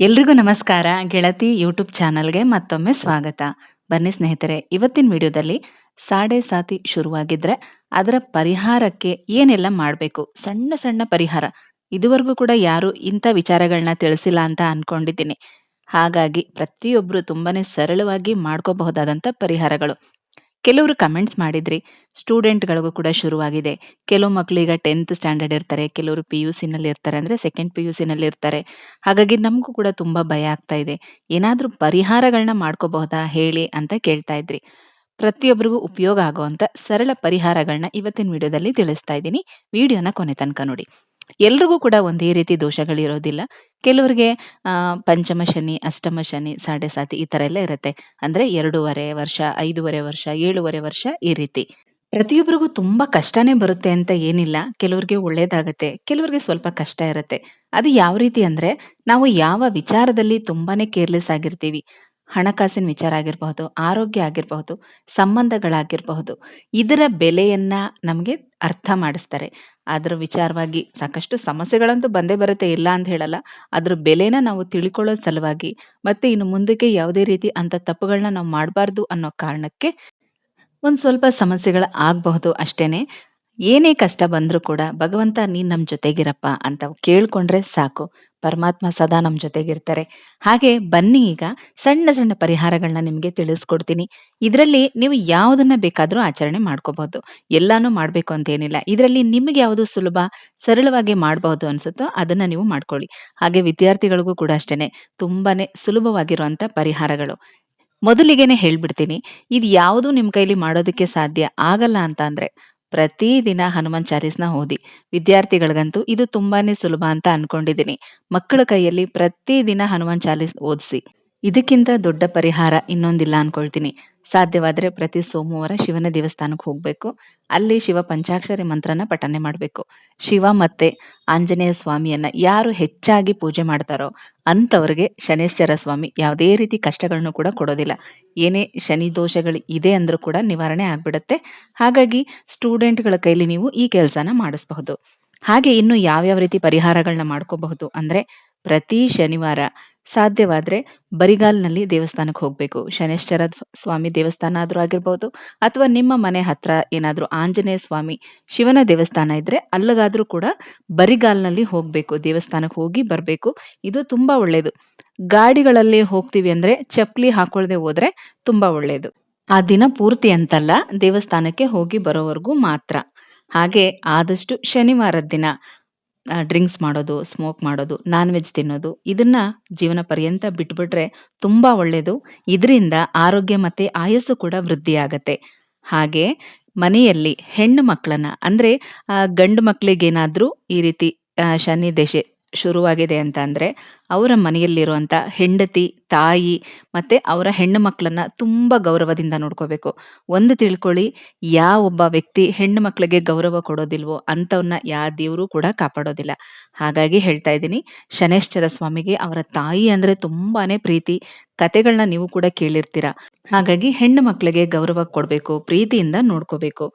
ಎಲ್ರಿಗೂ ನಮಸ್ಕಾರ. ಗೆಳತಿ ಯೂಟ್ಯೂಬ್ ಚಾನಲ್ಗೆ ಮತ್ತೊಮ್ಮೆ ಸ್ವಾಗತ. ಬನ್ನಿ ಸ್ನೇಹಿತರೆ, ಇವತ್ತಿನ ವಿಡಿಯೋದಲ್ಲಿ ಸಾಡೆ ಸಾತಿ ಶುರುವಾಗಿದ್ರೆ ಅದರ ಪರಿಹಾರಕ್ಕೆ ಏನೆಲ್ಲ ಮಾಡಬೇಕು? ಸಣ್ಣ ಸಣ್ಣ ಪರಿಹಾರ. ಇದುವರೆಗೂ ಕೂಡ ಯಾರು ಇಂಥ ವಿಚಾರಗಳನ್ನ ತಿಳಿಸಿಲ್ಲ ಅಂತ ಅನ್ಕೊಂಡಿದ್ದೀನಿ. ಹಾಗಾಗಿ ಪ್ರತಿಯೊಬ್ರು ತುಂಬಾನೇ ಸರಳವಾಗಿ ಮಾಡ್ಕೋಬಹುದಾದಂಥ ಪರಿಹಾರಗಳು. ಕೆಲವರು ಕಮೆಂಟ್ಸ್ ಮಾಡಿದ್ರಿ ಸ್ಟೂಡೆಂಟ್ಗಳಿಗೂ ಕೂಡ ಶುರುವಾಗಿದೆ. ಕೆಲವು ಮಕ್ಕಳು ಈಗ ಟೆಂತ್ ಸ್ಟ್ಯಾಂಡರ್ಡ್ ಇರ್ತಾರೆ, ಕೆಲವರು ಪಿ ಯು ಸಿನಲ್ಲಿ ಇರ್ತಾರೆ ಅಂದ್ರೆ ಸೆಕೆಂಡ್ ಪಿ ಯು ಸಿನಲ್ಲಿ ಇರ್ತಾರೆ. ಹಾಗಾಗಿ ನಮಗೂ ಕೂಡ ತುಂಬಾ ಭಯ ಆಗ್ತಾ ಇದೆ. ಏನಾದರೂ ಪರಿಹಾರಗಳನ್ನ ಮಾಡ್ಕೋಬಹುದಾ ಹೇಳಿ ಅಂತ ಕೇಳ್ತಾ ಇದ್ರಿ. ಪ್ರತಿಯೊಬ್ಬರಿಗೂ ಉಪಯೋಗ ಆಗುವಂಥ ಸರಳ ಪರಿಹಾರಗಳನ್ನ ಇವತ್ತಿನ ವಿಡಿಯೋದಲ್ಲಿ ತಿಳಿಸ್ತಾ ಇದ್ದೀನಿ. ವಿಡಿಯೋನ ಕೊನೆ ತನಕ ನೋಡಿ. ಎಲ್ರಿಗೂ ಕೂಡ ಒಂದೇ ರೀತಿ ದೋಷಗಳಿರೋದಿಲ್ಲ. ಕೆಲವರಿಗೆ ಪಂಚಮ ಶನಿ, ಅಷ್ಟಮ ಶನಿ, ಸಾಡೆ ಸಾತಿ ಈ ತರ ಎಲ್ಲ ಇರುತ್ತೆ. ಅಂದ್ರೆ ಎರಡೂವರೆ ವರ್ಷ, ಐದೂವರೆ ವರ್ಷ, ಏಳುವರೆ ವರ್ಷ ಈ ರೀತಿ. ಪ್ರತಿಯೊಬ್ಬರಿಗೂ ತುಂಬಾ ಕಷ್ಟನೇ ಬರುತ್ತೆ ಅಂತ ಏನಿಲ್ಲ. ಕೆಲವರಿಗೆ ಒಳ್ಳೇದಾಗತ್ತೆ, ಕೆಲವ್ರಿಗೆ ಸ್ವಲ್ಪ ಕಷ್ಟ ಇರುತ್ತೆ. ಅದು ಯಾವ ರೀತಿ ಅಂದ್ರೆ, ನಾವು ಯಾವ ವಿಚಾರದಲ್ಲಿ ತುಂಬಾನೇ ಕೇರ್ಲೆಸ್ ಆಗಿರ್ತೀವಿ. ಹಣಕಾಸಿನ ವಿಚಾರ ಆಗಿರಬಹುದು, ಆರೋಗ್ಯ ಆಗಿರಬಹುದು, ಸಂಬಂಧಗಳಾಗಿರಬಹುದು, ಇದರ ಬೆಲೆಯನ್ನ ನಮಗೆ ಅರ್ಥ ಮಾಡಿಸ್ತಾರೆ. ಅದರ ವಿಚಾರವಾಗಿ ಸಾಕಷ್ಟು ಸಮಸ್ಯೆಗಳಂತೂ ಬಂದೇ ಬರುತ್ತೆ, ಇಲ್ಲ ಅಂತ ಹೇಳಲ್ಲ. ಅದ್ರ ಬೆಲೆನ ನಾವು ತಿಳ್ಕೊಳ್ಳೋ ಸಲುವಾಗಿ ಮತ್ತೆ ಇನ್ನು ಮುಂದಕ್ಕೆ ಯಾವುದೇ ರೀತಿ ಅಂತ ತಪ್ಪುಗಳನ್ನ ನಾವು ಮಾಡಬಾರ್ದು ಅನ್ನೋ ಕಾರಣಕ್ಕೆ ಒಂದ್ ಸ್ವಲ್ಪ ಸಮಸ್ಯೆಗಳು ಆಗಬಹುದು ಅಷ್ಟೇನೆ. ಏನೇ ಕಷ್ಟ ಬಂದರೂ ಕೂಡ, ಭಗವಂತ ನೀನ್ ನಮ್ ಜೊತೆಗಿರಪ್ಪ ಅಂತ ಕೇಳ್ಕೊಂಡ್ರೆ ಸಾಕು. ಪರಮಾತ್ಮ ಸದಾ ನಮ್ ಜೊತೆಗಿರ್ತಾರೆ. ಹಾಗೆ ಬನ್ನಿ ಈಗ, ಸಣ್ಣ ಸಣ್ಣ ಪರಿಹಾರಗಳನ್ನ ನಿಮ್ಗೆ ತಿಳಿಸ್ಕೊಡ್ತೀನಿ. ಇದರಲ್ಲಿ ನೀವು ಯಾವುದನ್ನ ಬೇಕಾದ್ರೂ ಆಚರಣೆ ಮಾಡ್ಕೋಬಹುದು ಎಲ್ಲಾನು ಮಾಡ್ಬೇಕು ಅಂತ ಏನಿಲ್ಲ ಇದರಲ್ಲಿ ನಿಮಗೆ ಯಾವುದು ಸುಲಭ, ಸರಳವಾಗಿ ಮಾಡಬಹುದು ಅನ್ಸುತ್ತೋ ಅದನ್ನ ನೀವು ಮಾಡ್ಕೊಳ್ಳಿ. ಹಾಗೆ ವಿದ್ಯಾರ್ಥಿಗಳಿಗೂ ಕೂಡ ಅಷ್ಟೇನೆ, ತುಂಬಾನೇ ಸುಲಭವಾಗಿರುವಂತ ಪರಿಹಾರಗಳು. ಮೊದಲಿಗೆನೆ ಹೇಳ್ಬಿಡ್ತೀನಿ ಇದು ಯಾವುದು ನಿಮ್ ಕೈಲಿ ಮಾಡೋದಕ್ಕೆ ಸಾಧ್ಯ ಆಗಲ್ಲ ಅಂತ ಅಂದ್ರೆ ಪ್ರತಿದಿನ ಹನುಮಾನ್ ಚಾಲೀಸ್ನ ಓದಿ. ವಿದ್ಯಾರ್ಥಿಗಳಿಗಂತೂ ಇದು ತುಂಬಾನೇ ಸುಲಭ ಅಂತ ಅನ್ಕೊಂಡಿದ್ದೀನಿ ಮಕ್ಕಳ ಕೈಯಲ್ಲಿ ಪ್ರತಿದಿನ ಹನುಮಾನ್ ಚಾಲೀಸ್ ಓದಿಸಿ. ಇದಕ್ಕಿಂತ ದೊಡ್ಡ ಪರಿಹಾರ ಇನ್ನೊಂದಿಲ್ಲ ಅನ್ಕೊಳ್ತೀನಿ. ಸಾಧ್ಯವಾದ್ರೆ ಪ್ರತಿ ಸೋಮವಾರ ಶಿವನ ದೇವಸ್ಥಾನಕ್ಕೆ ಹೋಗ್ಬೇಕು. ಅಲ್ಲಿ ಶಿವ ಪಂಚಾಕ್ಷರಿ ಮಂತ್ರನ ಪಠನೆ ಮಾಡಬೇಕು. ಶಿವ ಮತ್ತೆ ಆಂಜನೇಯ ಸ್ವಾಮಿಯನ್ನ ಯಾರು ಹೆಚ್ಚಾಗಿ ಪೂಜೆ ಮಾಡ್ತಾರೋ ಅಂಥವ್ರಿಗೆ ಶನೇಶ್ವರ ಸ್ವಾಮಿ ಯಾವುದೇ ರೀತಿ ಕಷ್ಟಗಳನ್ನು ಕೂಡ ಕೊಡೋದಿಲ್ಲ. ಏನೇ ಶನಿ ದೋಷಗಳು ಇದೆ ಅಂದ್ರೂ ಕೂಡ ನಿವಾರಣೆ ಆಗ್ಬಿಡುತ್ತೆ. ಹಾಗಾಗಿ ಸ್ಟೂಡೆಂಟ್ಗಳ ಕೈಲಿ ನೀವು ಈ ಕೆಲಸನ ಮಾಡಿಸಬಹುದು. ಹಾಗೆ ಇನ್ನು ಯಾವ್ಯಾವ ರೀತಿ ಪರಿಹಾರಗಳನ್ನ ಮಾಡ್ಕೋಬಹುದು ಅಂದ್ರೆ ಪ್ರತಿ ಶನಿವಾರ ಸಾಧ್ಯವಾದ್ರೆ ಬರಿಗಾಲ್ನಲ್ಲಿ ದೇವಸ್ಥಾನಕ್ಕೆ ಹೋಗ್ಬೇಕು. ಶನೇಶ್ವರ ಸ್ವಾಮಿ ದೇವಸ್ಥಾನ ಆದ್ರೂ ಆಗಿರ್ಬೋದು, ಅಥವಾ ನಿಮ್ಮ ಮನೆ ಹತ್ರ ಏನಾದ್ರೂ ಆಂಜನೇಯ ಸ್ವಾಮಿ ಶಿವನ ದೇವಸ್ಥಾನ ಇದ್ರೆ ಅಲ್ಲಿಗಾದ್ರೂ ಕೂಡ ಬರಿಗಾಲ್ನಲ್ಲಿ ಹೋಗ್ಬೇಕು, ದೇವಸ್ಥಾನಕ್ಕೆ ಹೋಗಿ ಬರಬೇಕು. ಇದು ತುಂಬಾ ಒಳ್ಳೇದು. ಗಾಡಿಗಳಲ್ಲಿ ಹೋಗ್ತೀವಿ ಅಂದ್ರೆ ಚಪ್ಪಲಿ ಹಾಕೊಳ್ಳದೆ ಹೋದ್ರೆ ತುಂಬಾ ಒಳ್ಳೇದು. ಆ ದಿನ ಪೂರ್ತಿ ಅಂತಲ್ಲ, ದೇವಸ್ಥಾನಕ್ಕೆ ಹೋಗಿ ಬರೋವರೆಗೂ ಮಾತ್ರ. ಹಾಗೆ ಆದಷ್ಟು ಶನಿವಾರದ ದಿನ. ಡ್ರಿಂಕ್ಸ್ ಮಾಡೋದು ಸ್ಮೋಕ್ ಮಾಡೋದು ನಾನ್ ವೆಜ್ ತಿನ್ನೋದು, ಇದನ್ನ ಜೀವನ ಪರ್ಯಂತ ಬಿಟ್ಬಿಟ್ರೆ ತುಂಬಾ ಒಳ್ಳೇದು. ಇದರಿಂದ ಆರೋಗ್ಯ ಮತ್ತೆ ಆಯಸ್ಸು ಕೂಡ ವೃದ್ಧಿಯಾಗತ್ತೆ. ಹಾಗೆ ಮನೆಯಲ್ಲಿ ಹೆಣ್ಣು ಮಕ್ಕಳನ್ನ, ಅಂದ್ರೆ ಗಂಡು ಮಕ್ಕಳಿಗೇನಾದ್ರೂ ಈ ರೀತಿ ಶನಿ ದಶೆ ಶುರುವಾಗಿದೆ ಅಂತ ಅಂದರೆ ಅವರ ಮನೆಯಲ್ಲಿರುವಂತ ಹೆಂಡತಿ, ತಾಯಿ ಮತ್ತೆ ಅವರ ಹೆಣ್ಣು ಮಕ್ಕಳನ್ನ ತುಂಬಾ ಗೌರವದಿಂದ ನೋಡ್ಕೋಬೇಕು. ಒಂದು ತಿಳ್ಕೊಳ್ಳಿ, ಯಾವ ಒಬ್ಬ ವ್ಯಕ್ತಿ ಹೆಣ್ಣು ಮಕ್ಕಳಿಗೆ ಗೌರವ ಕೊಡೋದಿಲ್ವೋ ಅಂತವ್ನ ಯಾವ ದೇವರು ಕೂಡ ಕಾಪಾಡೋದಿಲ್ಲ. ಹಾಗಾಗಿ ಹೇಳ್ತಾ ಇದ್ದೀನಿ, ಶನೇಶ್ಚರ ಸ್ವಾಮಿಗೆ ಅವರ ತಾಯಿ ಅಂದ್ರೆ ತುಂಬಾನೇ ಪ್ರೀತಿ. ಕತೆಗಳನ್ನ ನೀವು ಕೂಡ ಕೇಳಿರ್ತೀರಾ. ಹಾಗಾಗಿ ಹೆಣ್ಣು ಮಕ್ಕಳಿಗೆ ಗೌರವ ಕೊಡ್ಬೇಕು, ಪ್ರೀತಿಯಿಂದ ನೋಡ್ಕೋಬೇಕು.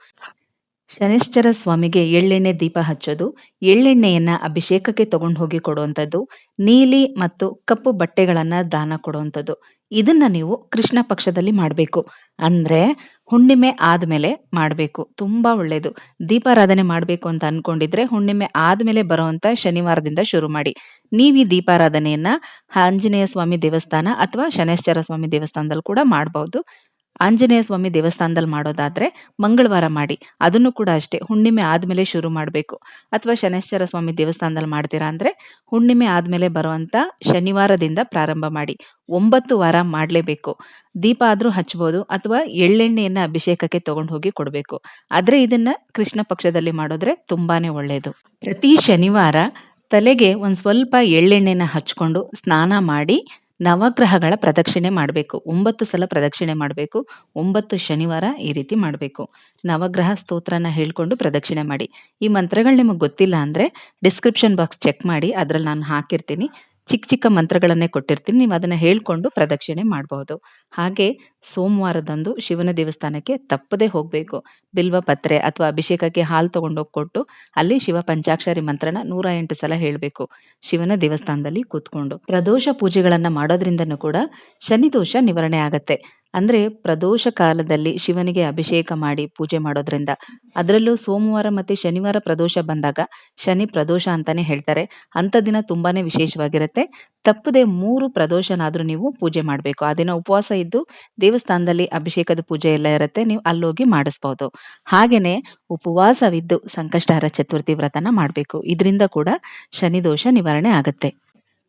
ಶನೇಶ್ವರ ಸ್ವಾಮಿಗೆ ಎಳ್ಳೆಣ್ಣೆ ದೀಪ ಹಚ್ಚೋದು, ಎಳ್ಳೆಣ್ಣೆಯನ್ನ ಅಭಿಷೇಕಕ್ಕೆ ತಗೊಂಡು ಹೋಗಿ ಕೊಡುವಂಥದ್ದು, ನೀಲಿ ಮತ್ತು ಕಪ್ಪು ಬಟ್ಟೆಗಳನ್ನ ದಾನ ಕೊಡುವಂಥದ್ದು. ಇದನ್ನ ನೀವು ಕೃಷ್ಣ ಪಕ್ಷದಲ್ಲಿ ಮಾಡಬೇಕು. ಅಂದ್ರೆ ಹುಣ್ಣಿಮೆ ಆದ್ಮೇಲೆ ಮಾಡಬೇಕು. ತುಂಬಾ ಒಳ್ಳೇದು. ದೀಪಾರಾಧನೆ ಮಾಡಬೇಕು ಅಂತ ಅನ್ಕೊಂಡಿದ್ರೆ ಹುಣ್ಣಿಮೆ ಆದ್ಮೇಲೆ ಬರುವಂತ ಶನಿವಾರದಿಂದ ಶುರು ಮಾಡಿ. ನೀವು ಈ ದೀಪಾರಾಧನೆಯನ್ನ ಆಂಜನೇಯ ಸ್ವಾಮಿ ದೇವಸ್ಥಾನ ಅಥವಾ ಶನೇಶ್ವರ ಸ್ವಾಮಿ ದೇವಸ್ಥಾನದಲ್ಲಿ ಕೂಡ ಮಾಡಬಹುದು ಆಂಜನೇಯ ಸ್ವಾಮಿ ದೇವಸ್ಥಾನದಲ್ಲಿ ಮಾಡೋದಾದ್ರೆ ಮಂಗಳವಾರ ಮಾಡಿ. ಅದನ್ನು ಕೂಡ ಅಷ್ಟೇ, ಹುಣ್ಣಿಮೆ ಆದ್ಮೇಲೆ ಶುರು ಮಾಡಬೇಕು. ಅಥವಾ ಶನೇಶ್ವರ ಸ್ವಾಮಿ ದೇವಸ್ಥಾನದಲ್ಲಿ ಮಾಡ್ತೀರಾ ಅಂದ್ರೆ, ಹುಣ್ಣಿಮೆ ಆದ್ಮೇಲೆ ಬರುವಂತ ಶನಿವಾರದಿಂದ ಪ್ರಾರಂಭ ಮಾಡಿ. ಒಂಬತ್ತು ವಾರ ಮಾಡಲೇಬೇಕು. ದೀಪ ಆದರೂ ಹಚ್ಬೋದು, ಅಥವಾ ಎಳ್ಳೆಣ್ಣೆಯನ್ನ ಅಭಿಷೇಕಕ್ಕೆ ತಗೊಂಡು ಹೋಗಿ ಕೊಡಬೇಕು. ಆದ್ರೆ ಇದನ್ನ ಕೃಷ್ಣ ಪಕ್ಷದಲ್ಲಿ ಮಾಡಿದ್ರೆ ತುಂಬಾನೇ ಒಳ್ಳೆಯದು ಪ್ರತಿ ಶನಿವಾರ ತಲೆಗೆ ಒಂದು ಸ್ವಲ್ಪ ಎಳ್ಳೆಣ್ಣೆನ ಹಚ್ಕೊಂಡು ಸ್ನಾನ ಮಾಡಿ ನವಗ್ರಹಗಳ ಪ್ರದಕ್ಷಿಣೆ ಮಾಡಬೇಕು. ಒಂಬತ್ತು ಸಲ ಪ್ರದಕ್ಷಿಣೆ ಮಾಡಬೇಕು. ಒಂಬತ್ತು ಶನಿವಾರ ಈ ರೀತಿ ಮಾಡಬೇಕು. ನವಗ್ರಹ ಸ್ತೋತ್ರನ ಹೇಳ್ಕೊಂಡು ಪ್ರದಕ್ಷಿಣೆ ಮಾಡಿ. ಈ ಮಂತ್ರಗಳು ನಿಮಗೆ ಗೊತ್ತಿಲ್ಲ ಅಂದರೆ ಡಿಸ್ಕ್ರಿಪ್ಷನ್ ಬಾಕ್ಸ್ ಚೆಕ್ ಮಾಡಿ. ಅದರಲ್ಲಿ ನಾನು ಹಾಕಿರ್ತೀನಿ. ಚಿಕ್ಕ ಚಿಕ್ಕ ಮಂತ್ರಗಳನ್ನೇ ಕೊಟ್ಟಿರ್ತೀನಿ. ನೀವು ಅದನ್ನು ಹೇಳ್ಕೊಂಡು ಪ್ರದಕ್ಷಿಣೆ ಮಾಡಬಹುದು. ಹಾಗೆ ಸೋಮವಾರದಂದು ಶಿವನ ದೇವಸ್ಥಾನಕ್ಕೆ ತಪ್ಪದೇ ಹೋಗ್ಬೇಕು. ಬಿಲ್ವ ಪತ್ರೆ ಅಥವಾ ಅಭಿಷೇಕಕ್ಕೆ ಹಾಲು ತಗೊಂಡೋಗಿ ಕೊಟ್ಟು, ಅಲ್ಲಿ ಶಿವ ಪಂಚಾಕ್ಷರಿ ಮಂತ್ರನ 108 ಸಲ ಹೇಳ್ಬೇಕು. ಶಿವನ ದೇವಸ್ಥಾನದಲ್ಲಿ ಕೂತ್ಕೊಂಡು. ಪ್ರದೋಷ ಪೂಜೆಗಳನ್ನ ಮಾಡೋದ್ರಿಂದನೂ ಕೂಡ ಶನಿ ದೋಷ ನಿವಾರಣೆ ಆಗತ್ತೆ. ಅಂದ್ರೆ ಪ್ರದೋಷ ಕಾಲದಲ್ಲಿ ಶಿವನಿಗೆ ಅಭಿಷೇಕ ಮಾಡಿ ಪೂಜೆ ಮಾಡೋದ್ರಿಂದ, ಅದರಲ್ಲೂ ಸೋಮವಾರ ಮತ್ತೆ ಶನಿವಾರ ಪ್ರದೋಷ ಬಂದಾಗ ಶನಿ ಪ್ರದೋಷ ಅಂತಾನೆ ಹೇಳ್ತಾರೆ. ಅಂತ ದಿನ ತುಂಬಾನೇ ವಿಶೇಷವಾಗಿರುತ್ತೆ. ತಪ್ಪದೆ ಮೂರು ಪ್ರದೋಷನಾದ್ರೂ ನೀವು ಪೂಜೆ ಮಾಡಬೇಕು ಆ ದಿನ ಉಪವಾಸ ಇದ್ದು ದೇವಸ್ಥಾನದಲ್ಲಿ ಅಭಿಷೇಕದ ಪೂಜೆ ಎಲ್ಲ ಇರುತ್ತೆ. ನೀವು ಅಲ್ಲೋಗಿ ಮಾಡಿಸ್ಬೋದು. ಹಾಗೇನೆ ಉಪವಾಸವಿದ್ದು ಸಂಕಷ್ಟಹರ ಚತುರ್ಥಿ ವ್ರತನ ಮಾಡಬೇಕು ಇದರಿಂದ ಕೂಡ ಶನಿ ದೋಷ ನಿವಾರಣೆ ಆಗುತ್ತೆ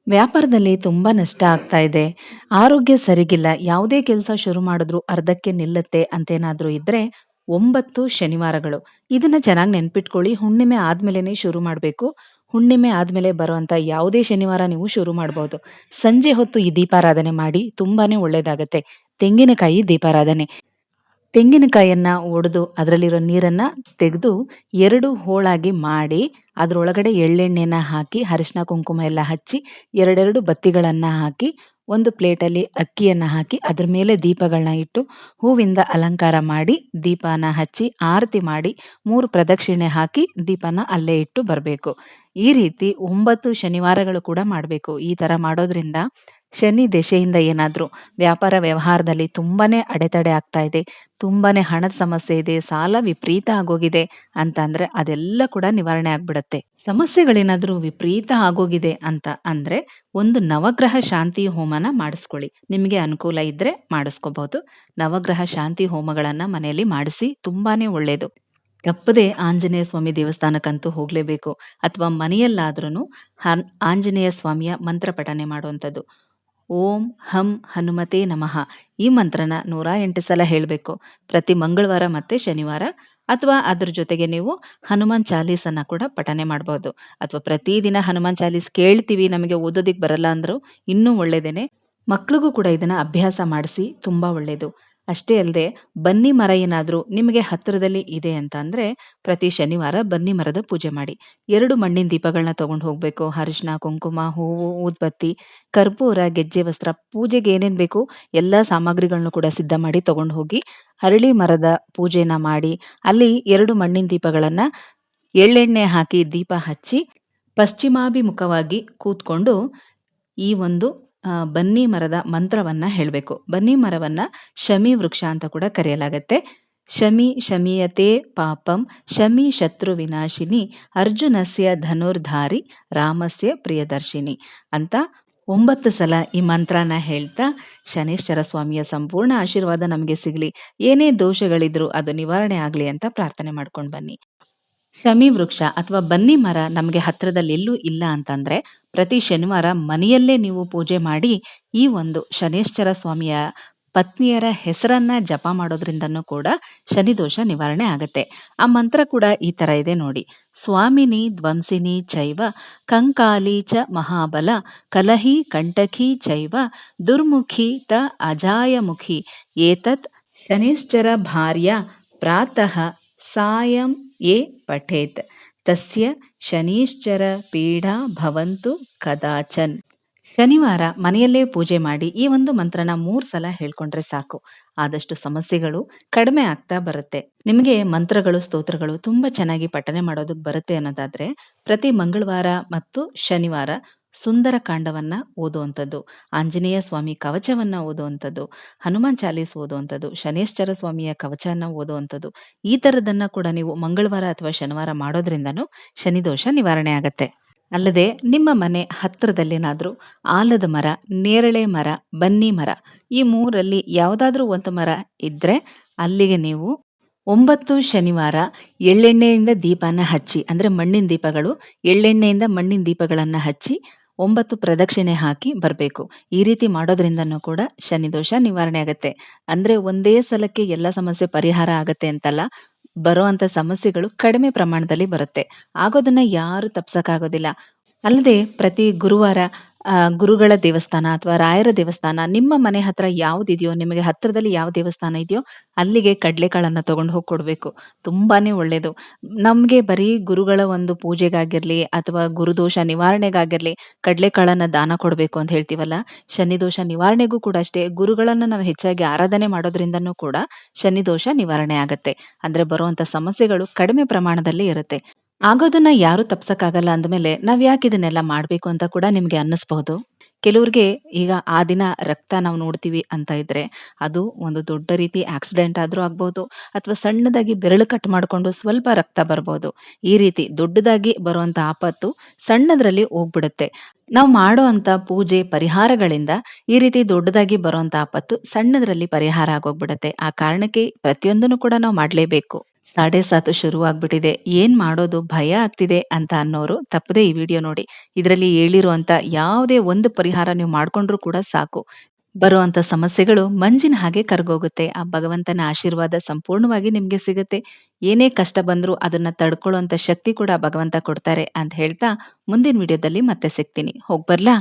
ವ್ಯಾಪಾರದಲ್ಲಿ ತುಂಬಾ ನಷ್ಟ ಆಗ್ತಾ ಇದೆ. ಆರೋಗ್ಯ ಸರಿಗಿಲ್ಲ. ಯಾವುದೇ ಕೆಲಸ ಶುರು ಮಾಡಿದ್ರು ಅರ್ಧಕ್ಕೆ ನಿಲ್ಲತ್ತೆ ಅಂತೇನಾದ್ರೂ ಇದ್ರೆ ಒಂಬತ್ತು ಶನಿವಾರಗಳು. ಇದನ್ನ ಚೆನ್ನಾಗಿ ನೆನ್ಪಿಟ್ಕೊಳ್ಳಿ. ಹುಣ್ಣಿಮೆ ಆದ್ಮೇಲೆನೆ ಶುರು ಮಾಡ್ಬೇಕು. ಹುಣ್ಣಿಮೆ ಆದಮೇಲೆ ಬರುವಂತ ಯಾವುದೇ ಶನಿವಾರ ನೀವು ಶುರು ಮಾಡ್ಬೋದು. ಸಂಜೆ ಹೊತ್ತು ಈ ದೀಪಾರಾಧನೆ ಮಾಡಿ ತುಂಬಾನೇ ಒಳ್ಳೇದಾಗತ್ತೆ. ತೆಂಗಿನಕಾಯಿ ದೀಪಾರಾಧನೆ. ತೆಂಗಿನಕಾಯಿಯನ್ನ ಒಡೆದು ಅದರಲ್ಲಿರೋ ನೀರನ್ನ ತೆಗೆದು ಎರಡು ಹೋಳಾಗಿ ಮಾಡಿ ಅದರೊಳಗಡೆ ಎಳ್ಳೆಣ್ಣೆನ ಹಾಕಿ, ಅರಿಶಿನ ಕುಂಕುಮ ಎಲ್ಲ ಹಚ್ಚಿ, ಎರಡೆರಡು ಬತ್ತಿಗಳನ್ನು ಹಾಕಿ, ಒಂದು ಪ್ಲೇಟಲ್ಲಿ ಅಕ್ಕಿಯನ್ನು ಹಾಕಿ, ಅದ್ರ ಮೇಲೆ ದೀಪಗಳನ್ನ ಇಟ್ಟು, ಹೂವಿಂದ ಅಲಂಕಾರ ಮಾಡಿ, ದೀಪನ ಹಚ್ಚಿ, ಆರತಿ ಮಾಡಿ, ಮೂರು ಪ್ರದಕ್ಷಿಣೆ ಹಾಕಿ, ದೀಪನ ಅಲ್ಲೇ ಇಟ್ಟು ಬರ್ಬೇಕು. ಈ ರೀತಿ ಒಂಬತ್ತು ಶನಿವಾರಗಳು ಕೂಡ ಮಾಡಬೇಕು ಈ ಥರ ಮಾಡೋದ್ರಿಂದ ಶನಿ ದೆಸೆಯಿಂದ ಏನಾದ್ರೂ ವ್ಯಾಪಾರ ವ್ಯವಹಾರದಲ್ಲಿ ತುಂಬಾನೇ ಅಡೆತಡೆ ಆಗ್ತಾ ಇದೆ, ತುಂಬಾನೇ ಹಣದ ಸಮಸ್ಯೆ ಇದೆ, ಸಾಲ ವಿಪರೀತ ಆಗೋಗಿದೆ ಅಂತ ಅಂದ್ರೆ ಅದೆಲ್ಲ ಕೂಡ ನಿವಾರಣೆ ಆಗ್ಬಿಡತ್ತೆ. ಸಮಸ್ಯೆಗಳೇನಾದರೂ ವಿಪರೀತ ಆಗೋಗಿದೆ ಅಂತ ಅಂದರೆ ಒಂದು ನವಗ್ರಹ ಶಾಂತಿ ಹೋಮನ ಮಾಡಿಸ್ಕೊಳ್ಳಿ. ನಿಮಗೆ ಅನುಕೂಲ ಇದ್ರೆ ಮಾಡಿಸ್ಕೋಬಹುದು. ನವಗ್ರಹ ಶಾಂತಿ ಹೋಮಗಳನ್ನ ಮನೆಯಲ್ಲಿ ಮಾಡಿಸಿ ತುಂಬಾನೇ ಒಳ್ಳೇದು. ತಪ್ಪದೆ ಆಂಜನೇಯ ಸ್ವಾಮಿ ದೇವಸ್ಥಾನಕ್ಕಂತೂ ಹೋಗಲೇಬೇಕು ಅಥವಾ ಮನೆಯಲ್ಲಾದ್ರೂ ಆಂಜನೇಯ ಸ್ವಾಮಿಯ ಮಂತ್ರ ಪಠನೆ ಮಾಡುವಂಥದ್ದು. ಓಂ ಹಂ ಹನುಮತೇ ನಮಃ ಈ ಮಂತ್ರನ 108 ಸಲ ಹೇಳಬೇಕು ಪ್ರತಿ ಮಂಗಳವಾರ ಮತ್ತೆ ಶನಿವಾರ ಅಥವಾ ಅದ್ರ ಜೊತೆಗೆ ನೀವು ಹನುಮಾನ್ ಚಾಲೀಸನ್ನ ಕೂಡ ಪಠನೆ ಮಾಡಬಹುದು ಅಥವಾ ಪ್ರತಿದಿನ ಹನುಮಾನ್ ಚಾಲೀಸ್ ಕೇಳ್ತೀವಿ, ನಮಗೆ ಓದೋದಿಕ್ ಬರಲ್ಲ ಅಂದ್ರೂ ಇನ್ನೂ ಒಳ್ಳೇದೇನೆ. ಮಕ್ಳಿಗೂ ಕೂಡ ಇದನ್ನ ಅಭ್ಯಾಸ ಮಾಡಿಸಿ ತುಂಬಾ ಒಳ್ಳೇದು. ಅಷ್ಟೇ ಅಲ್ಲದೆ ಬನ್ನಿ ಮರ ಏನಾದರೂ ನಿಮಗೆ ಹತ್ತಿರದಲ್ಲಿ ಇದೆ ಅಂತ ಅಂದರೆ ಪ್ರತಿ ಶನಿವಾರ ಬನ್ನಿ ಮರದ ಪೂಜೆ ಮಾಡಿ. ಎರಡು ಮಣ್ಣಿನ ದೀಪಗಳನ್ನ ತಗೊಂಡು ಹೋಗಬೇಕು ಅರಿಶಿನ, ಕುಂಕುಮ, ಹೂವು, ಊದ್ಬತ್ತಿ, ಕರ್ಪೂರ, ಗೆಜ್ಜೆ ವಸ್ತ್ರ, ಪೂಜೆಗೆ ಏನೇನು ಬೇಕು ಎಲ್ಲ ಸಾಮಗ್ರಿಗಳನ್ನು ಕೂಡ ಸಿದ್ಧ ಮಾಡಿ ತಗೊಂಡು ಹೋಗಿ, ಹರಳಿ ಮರದ ಪೂಜೆನ ಮಾಡಿ, ಅಲ್ಲಿ ಎರಡು ಮಣ್ಣಿನ ದೀಪಗಳನ್ನು ಎಳ್ಳೆಣ್ಣೆ ಹಾಕಿ ದೀಪ ಹಚ್ಚಿ, ಪಶ್ಚಿಮಾಭಿಮುಖವಾಗಿ ಕೂತ್ಕೊಂಡು ಈ ಒಂದು ಬನ್ನಿ ಮರದ ಮಂತ್ರವನ್ನ ಹೇಳಬೇಕು ಬನ್ನಿ ಮರವನ್ನ ಶಮಿ ವೃಕ್ಷ ಅಂತ ಕೂಡ ಕರೆಯಲಾಗತ್ತೆ. ಶಮಿ ಶಮಿಯತೆ ಪಾಪಂ, ಶಮಿ ಶತ್ರು ವಿನಾಶಿನಿ, ಅರ್ಜುನಸ್ಯ ಧನುರ್ಧಾರಿ, ರಾಮಸ್ಯ ಪ್ರಿಯದರ್ಶಿನಿ ಅಂತ ಒಂಬತ್ತು ಸಲ ಈ ಮಂತ್ರನ ಹೇಳ್ತಾ ಶನೇಶ್ವರ ಸ್ವಾಮಿಯ ಸಂಪೂರ್ಣ ಆಶೀರ್ವಾದ ನಮಗೆ ಸಿಗಲಿ ಏನೇ ದೋಷಗಳಿದ್ರೂ ಅದು ನಿವಾರಣೆ ಆಗಲಿ ಅಂತ ಪ್ರಾರ್ಥನೆ ಮಾಡ್ಕೊಂಡ್ ಬನ್ನಿ. ಶಮಿ ವೃಕ್ಷ ಅಥವಾ ಬನ್ನಿ ಮರ ನಮಗೆ ಹತ್ತಿರದಲ್ಲಿ ಎಲ್ಲೂ ಇಲ್ಲ ಅಂತಂದ್ರೆ ಪ್ರತಿ ಶನಿವಾರ ಮನೆಯಲ್ಲೇ ನೀವು ಪೂಜೆ ಮಾಡಿ ಈ ಒಂದು ಶನೇಶ್ವರ ಸ್ವಾಮಿಯ ಪತ್ನಿಯರ ಹೆಸರನ್ನ ಜಪ ಮಾಡೋದ್ರಿಂದನೂ ಕೂಡ ಶನಿ ದೋಷ ನಿವಾರಣೆ ಆಗತ್ತೆ. ಆ ಮಂತ್ರ ಕೂಡ ಈ ತರ ಇದೆ ನೋಡಿ. ಸ್ವಾಮಿನಿ ಧ್ವಂಸಿನಿ ಚೈವ, ಕಂಕಾಲಿ ಚ ಮಹಾಬಲ, ಕಲಹಿ ಕಂಟಕಿ ಚೈವ, ದುರ್ಮುಖಿ ತ ಅಜಾಯಮುಖಿ, ಏತತ್ ಶನಿಶ್ಚರ ಭಾರ್ಯ ಪ್ರಾತಃ ಸಾಯಂ ಯೇ ಪಠೇತ್ ತಸ್ಯ ಶನೀಶ್ಚರ ಪೀಡಾ ಭವಂತು ಕದಾಚನ್. ಶನಿವಾರ ಮನೆಯಲ್ಲೇ ಪೂಜೆ ಮಾಡಿ ಈ ಒಂದು ಮಂತ್ರನ ಮೂರು ಸಲ ಹೇಳ್ಕೊಂಡ್ರೆ ಸಾಕು. ಆದಷ್ಟು ಸಮಸ್ಯೆಗಳು ಕಡಿಮೆ ಆಗ್ತಾ ಬರುತ್ತೆ. ನಿಮಗೆ ಮಂತ್ರಗಳು, ಸ್ತೋತ್ರಗಳು ತುಂಬಾ ಚೆನ್ನಾಗಿ ಪಠನೆ ಮಾಡೋದಕ್ಕೆ ಬರುತ್ತೆ ಅನ್ನೋದಾದ್ರೆ ಪ್ರತಿ ಮಂಗಳವಾರ ಮತ್ತು ಶನಿವಾರ ಸುಂದರ ಕಾಂಡವನ್ನ ಓದುವಂಥದ್ದು, ಆಂಜನೇಯ ಸ್ವಾಮಿ ಕವಚವನ್ನ ಓದುವಂಥದ್ದು, ಹನುಮಾನ್ ಚಾಲೀಸ್ ಓದುವಂಥದ್ದು, ಶನೇಶ್ವರ ಸ್ವಾಮಿಯ ಕವಚವನ್ನ ಓದುವಂಥದ್ದು. ಈ ತರದನ್ನ ಕೂಡ ನೀವು ಮಂಗಳವಾರ ಅಥವಾ ಶನಿವಾರ ಮಾಡೋದ್ರಿಂದನೂ ಶನಿದೋಷ ನಿವಾರಣೆ ಆಗತ್ತೆ. ಅಲ್ಲದೆ ನಿಮ್ಮ ಮನೆ ಹತ್ತಿರದಲ್ಲೇನಾದರೂ ಆಲದ ಮರ, ನೇರಳೆ ಮರ, ಬನ್ನಿ ಮರ ಈ ಮೂರಲ್ಲಿ ಯಾವುದಾದ್ರೂ ಒಂದು ಮರ ಇದ್ರೆ ಅಲ್ಲಿಗೆ ನೀವು ಒಂಬತ್ತು ಶನಿವಾರ ಎಳ್ಳೆಣ್ಣೆಯಿಂದ ದೀಪನ ಹಚ್ಚಿ ಅಂದ್ರೆ ಮಣ್ಣಿನ ದೀಪಗಳು ಎಳ್ಳೆಣ್ಣೆಯಿಂದ ಮಣ್ಣಿನ ದೀಪಗಳನ್ನ ಹಚ್ಚಿ 9 ಪ್ರದಕ್ಷಿಣೆ ಹಾಕಿ ಬರಬೇಕು ಈ ರೀತಿ ಮಾಡೋದ್ರಿಂದನೂ ಕೂಡ ಶನಿ ದೋಷ ನಿವಾರಣೆ ಆಗುತ್ತೆ ಅಂದ್ರೆ ಒಂದೇ ಸಲಕ್ಕೆ ಎಲ್ಲ ಸಮಸ್ಯೆ ಪರಿಹಾರ ಆಗತ್ತೆ ಅಂತಲ್ಲ. ಬರೋಂಥ ಸಮಸ್ಯೆಗಳು ಕಡಿಮೆ ಪ್ರಮಾಣದಲ್ಲಿ ಬರುತ್ತೆ. ಆಗೋದನ್ನ ಯಾರು ತಪ್ಸಕ್ಕಾಗೋದಿಲ್ಲ. ಅಲ್ಲದೆ ಪ್ರತಿ ಗುರುವಾರ ಗುರುಗಳ ದೇವಸ್ಥಾನ ಅಥವಾ ರಾಯರ ದೇವಸ್ಥಾನ, ನಿಮ್ಮ ಮನೆ ಹತ್ರ ಯಾವ್ದಿದೆಯೋ, ನಿಮಗೆ ಹತ್ರದಲ್ಲಿ ಯಾವ ದೇವಸ್ಥಾನ ಇದೆಯೋ, ಅಲ್ಲಿಗೆ ಕಡಲೆಕಾಳನ್ನ ತಗೊಂಡು ಹೋಗಿ ಕೊಡಬೇಕು. ತುಂಬಾನೇ ಒಳ್ಳೇದು. ನಮಗೆ ಬರೀ ಗುರುಗಳ ಒಂದು ಪೂಜೆಗಾಗಿರ್ಲಿ ಅಥವಾ ಗುರುದೋಷ ನಿವಾರಣೆಗಾಗಿರ್ಲಿ ಕಡಲೆಕಾಳನ್ನ ದಾನ ಕೊಡಬೇಕು ಅಂತ ಹೇಳ್ತೀವಲ್ಲ? ಶನಿ ದೋಷ ನಿವಾರಣೆಗೂ ಕೂಡ ಅಷ್ಟೇ. ಗುರುಗಳನ್ನ ನಾವು ಹೆಚ್ಚಾಗಿ ಆರಾಧನೆ ಮಾಡೋದ್ರಿಂದನೂ ಕೂಡ ಶನಿ ದೋಷ ನಿವಾರಣೆ ಆಗತ್ತೆ. ಅಂದ್ರೆ ಬರುವಂತ ಸಮಸ್ಯೆಗಳು ಕಡಿಮೆ ಪ್ರಮಾಣದಲ್ಲಿ ಇರುತ್ತೆ. ಆಗೋದನ್ನ ಯಾರು ತಪ್ಸಕ್ಕಾಗಲ್ಲ ಅಂದಮೇಲೆ ನಾವ್ ಯಾಕೆ ಇದನ್ನೆಲ್ಲ ಮಾಡ್ಬೇಕು ಅಂತ ಕೂಡ ನಿಮ್ಗೆ ಅನ್ನಿಸ್ಬಹುದು? ಕೆಲವ್ರಿಗೆ ಈಗ ಆ ದಿನ ರಕ್ತ ನಾವು ನೋಡ್ತೀವಿ ಅಂತ ಇದ್ರೆ ಅದು ಒಂದು ದೊಡ್ಡ ರೀತಿ ಆಕ್ಸಿಡೆಂಟ್ ಆದ್ರೂ ಆಗ್ಬಹುದು ಅಥವಾ ಸಣ್ಣದಾಗಿ ಬೆರಳು ಕಟ್ ಮಾಡ್ಕೊಂಡು ಸ್ವಲ್ಪ ರಕ್ತ ಬರ್ಬೋದು. ಈ ರೀತಿ ದೊಡ್ಡದಾಗಿ ಬರುವಂತ ಆಪತ್ತು ಸಣ್ಣದ್ರಲ್ಲಿ ಹೋಗ್ಬಿಡುತ್ತೆ. ನಾವು ಮಾಡೋ ಪೂಜೆ ಪರಿಹಾರಗಳಿಂದ ಈ ರೀತಿ ದೊಡ್ಡದಾಗಿ ಬರುವಂತ ಆಪತ್ತು ಸಣ್ಣದ್ರಲ್ಲಿ ಪರಿಹಾರ ಆಗೋಗ್ಬಿಡುತ್ತೆ. ಆ ಕಾರಣಕ್ಕೆ ಪ್ರತಿಯೊಂದನ್ನು ಕೂಡ ನಾವು ಮಾಡ್ಲೇಬೇಕು. ಸಾಡೆ ಸಾತು ಶುರುವಾಗ್ಬಿಟ್ಟಿದೆ. ಏನ್ ಮಾಡೋದು ಭಯ ಆಗ್ತಿದೆ ಅಂತ ಅನ್ನೋರು ತಪ್ಪದೆ ಈ ವಿಡಿಯೋ ನೋಡಿ. ಇದರಲ್ಲಿ ಹೇಳಿರುವಂತ ಯಾವುದೇ ಒಂದು ಪರಿಹಾರ ನೀವು ಮಾಡ್ಕೊಂಡ್ರು ಕೂಡ ಸಾಕು. ಬರುವಂತ ಸಮಸ್ಯೆಗಳು ಮಂಜಿನ ಹಾಗೆ ಕರ್ಗೋಗುತ್ತೆ. ಆ ಭಗವಂತನ ಆಶೀರ್ವಾದ ಸಂಪೂರ್ಣವಾಗಿ ನಿಮ್ಗೆ ಸಿಗುತ್ತೆ. ಏನೇ ಕಷ್ಟ ಬಂದ್ರೂ ಅದನ್ನ ತಡ್ಕೊಳ್ಳುವಂತ ಶಕ್ತಿ ಕೂಡ ಭಗವಂತ ಕೊಡ್ತಾರೆ ಅಂತ ಹೇಳ್ತಾ ಮುಂದಿನ ವಿಡಿಯೋದಲ್ಲಿ ಮತ್ತೆ ಸಿಗ್ತೀನಿ. ಹೋಗ್ಬರ್ಲಾ